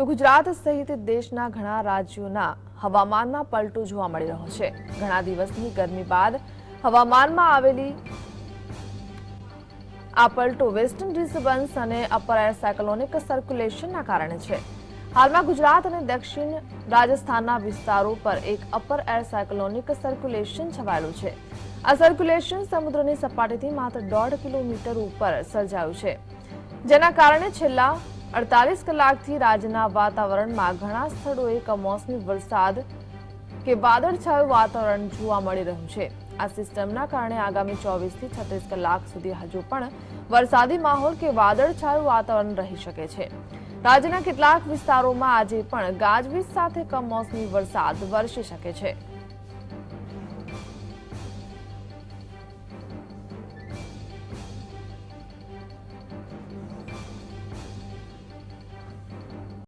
તો ગુજરાત સહિત દેશના ઘણા રાજ્યોના હવામાનમાં પલટો જોવા મળી રહ્યો છે. ઘણા દિવસની ગરમી બાદ હવામાનમાં આવેલી આ પલટો વેસ્ટર્ન ડિસ્ટર્બન્સ અને અપર એર સાયક્લોનિક સર્ક્યુલેશનના કારણે છે. હાલમાં ગુજરાત અને દક્ષિણ રાજસ્થાનના વિસ્તારો પર એક અપર એર સાયક્લોનિક સર્ક્યુલેશન છવાયેલું છે. આ સર્ક્યુલેશન સમુદ્રની સપાટીથી માત્ર દોઢ કિલોમીટર ઉપર સર્જાયું છે. જેના કારણે છેલ્લા અડતાલીસ કલાકથી રાજ્યના વાતાવરણમાં ઘણા સ્થળોએ કમોસમી વરસાદ કે વાદળછાયું વાતાવરણ જોવા મળી રહ્યું છે. આ સિસ્ટમના કારણે આગામી ચોવીસથી છત્રીસ કલાક સુધી હજુ પણ વરસાદી માહોલ કે વાદળછાયું વાતાવરણ રહી શકે છે. રાજ્યના કેટલાક વિસ્તારોમાં આજે પણ ગાજવીજ સાથે કમોસમી વરસાદ વરસી શકે છે.